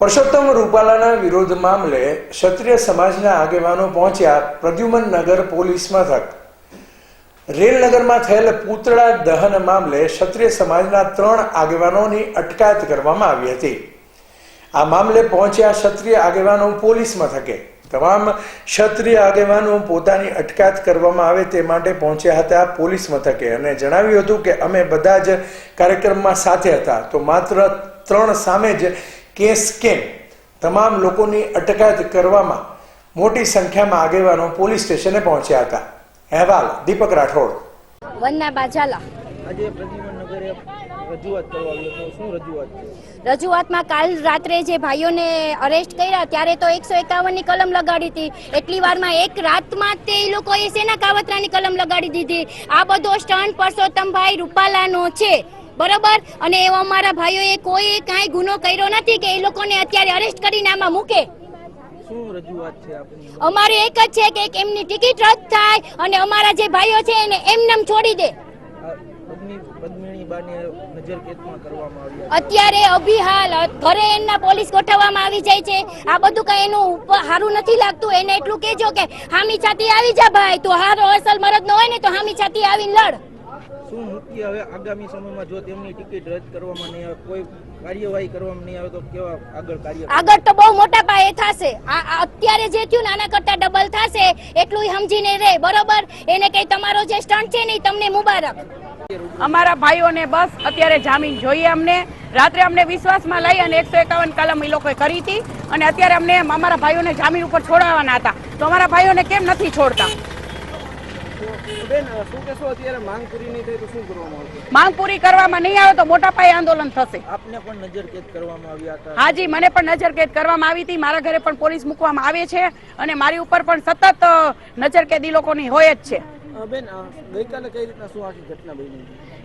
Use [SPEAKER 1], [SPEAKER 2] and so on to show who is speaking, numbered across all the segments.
[SPEAKER 1] પરસોત્તમ રૂપાલાના વિરોધ મામલે ક્ષત્રિય સમાજના આગેવાનો પહોંચ્યા પ્રદ્યુમન નગર પોલીસ મથક. રેલનગરમાં થયેલ પૂતળા દહન મામલે ક્ષત્રિય સમાજના ત્રણ આગેવાનોની અટકાયત કરવામાં આવી હતી. આ મામલે પહોંચ્યા ક્ષત્રિય આગેવાનો પોલીસ મથકે. તમામ ક્ષત્રિય આગેવાનો પોતાની અટકાયત કરવામાં આવે તે માટે પહોંચ્યા હતા પોલીસ મથકે અને જણાવ્યું હતું કે અમે બધા જ કાર્યક્રમમાં સાથે હતા. તો માત્ર ત્રણ સામે જ કેસ સ્કેમ તમામ લોકોની અટકાયત કરવામાં મોટી સંખ્યામાં આગેવાનો પોલીસ સ્ટેશને પહોંચ્યા હતા. અહેવાલ દીપક રાઠોડ.
[SPEAKER 2] વન્ના બાજાલા.
[SPEAKER 3] આજે પ્રદ્યુમન રજૂઆત કરવા આવ્યો શું રજૂઆત
[SPEAKER 2] રજૂઆતમાં કાલ રાત્રે જે ભાઈઓને અરેસ્ટ કર્યા ત્યારે તો એકસો એકાવનની કલમ લગાડી હતી. એટલી વારમાં એક રાતમાં તે લોકોએ સેના કાવતરાની કલમ લગાડી દીધી. આ બધો સ્ટન્ટ પરસોત્તમભાઈ રૂપાલાનો છે. બરોબર? અને એવા અમારા ભાઈઓએ કોઈ કાંઈ ગુનો કર્યો નથી કે એ લોકોને અત્યારે અરેસ્ટ કરીને આમાં મૂકે? અમારે એક જ છે કે એમની ટિકિટ રદ થાય અને અમારા જે ભાઈઓ છે એને એમનેમ છોડી દે. અત્યારે અભિહાલ ઘરે એમના પોલીસ ગોઠવવામાં આવી જાય છે. આ બધું કઈ એનું સારું નથી લાગતું. એને એટલું કહેજો કે હામી છાતી આવી જા ભાઈ તો હારો અસલ મરદ નો હોય ને તો હામી છાતી આવીને લડ.
[SPEAKER 3] શું મુખ્ય હવે આગામી સમયમાં જો તેમની ટિકિટ રદ કરવામાં નહીં આવે કોઈ કાર્યવાહી કરવામાં નહીં આવે તો કેવા આગળ કાર્ય
[SPEAKER 2] આગળ તો બહુ મોટા પાયે થશે. આ અત્યારે જે થયું નાના કરતા ડબલ થશે એટલું સમજીને રે બરોબર? એને કઈ તમારો જે સ્ટન્ટ છે ને તમને મુબારક.
[SPEAKER 4] અમારા ભાઈઓને બસ અત્યારે જામીન જોઈએ અમને. રાત્રે અમને વિશ્વાસમાં લઈ અને એકસો એકાવન કલમ એ લોકોએ કરી હતી. અને અત્યારે અમને અમારા ભાઈઓને જામીન ઉપર છોડાવવાના હતા. તો અમારા ભાઈઓને કેમ નથી છોડતા
[SPEAKER 3] બેન શું કહેશો અત્યારે માંગ પૂરી નહીં થાય તો શું કરવામાં આવશે
[SPEAKER 4] માંગ પૂરી કરવામાં નહીં આવે તો મોટા પાયે આંદોલન થશે.
[SPEAKER 3] આપને પણ નજર કેદ કરવામાં આવ્યા હતા
[SPEAKER 4] હાજી મને પણ નજરકેદ કરવામાં આવી હતી. મારા ઘરે પણ પોલીસ મૂકવામાં આવે છે અને મારી ઉપર પણ સતત નજર કેદી લોકોની હોય જ છે.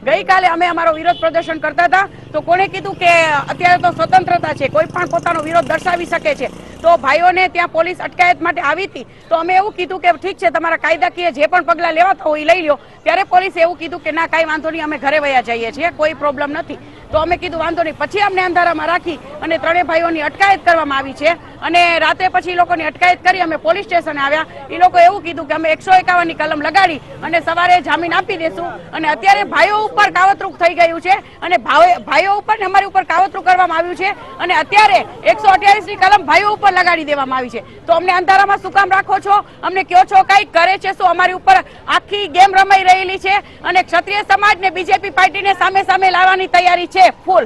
[SPEAKER 3] ગઈકાલે
[SPEAKER 4] અમે અમારો વિરોધ પ્રદર્શન કરતા હતા. તો કોણે કીધું કે અત્યારે તો સ્વતંત્રતા છે, કોઈ પણ પોતાનો વિરોધ દર્શાવી શકે છે. તો ભાઈઓને ત્યાં પોલીસ અટકાયત માટે આવી હતી. તો અમે એવું કીધું કે ઠીક છે, તમારા કાયદાકીય જે પણ પગલાં લેવાતા હોય એ લઈ લો ત્યારે પોલીસે એવું કીધું કે ના, કાંઈ વાંધો નહીં, અમે ઘરે વયા જઈએ છીએ, કોઈ પ્રોબ્લેમ નથી. તો અમે કીધું, વાંધો નહીં. પછી અમને અંધારામાં રાખી અને ત્રણેય ભાઈઓની અટકાયત કરવામાં આવી છે. અને રાતે પછી લોકોની અટકાયત કરી અમે પોલીસ સ્ટેશને આવ્યા. એ લોકો એવું કીધું કે અમે એકસો એકાવનની કલમ લગાડી અને સવારે જામીન આપી દેશું. અને અત્યારે ભાઈઓ ઉપર કાવતરૂક થઈ ગયું છે અને ભાઈઓ ઉપર ને અમારી ઉપર કાવતરું કરવામાં આવ્યું છે. અને અત્યારે એકસો અઠ્યાવીસની કલમ ભાઈઓ ઉપર લગાડી દેવામાં આવી છે. તો અમને અંધારામાં શું કામ રાખો છો? અમને કયો છો કઈ કરે છે શું અમારી ઉપર આખી ગેમ રમાઈ રહેલી છે? અને ક્ષત્રિય સમાજ ને બીજેપી પાર્ટીને સામે સામે લાવવાની તૈયારી છે? ফুল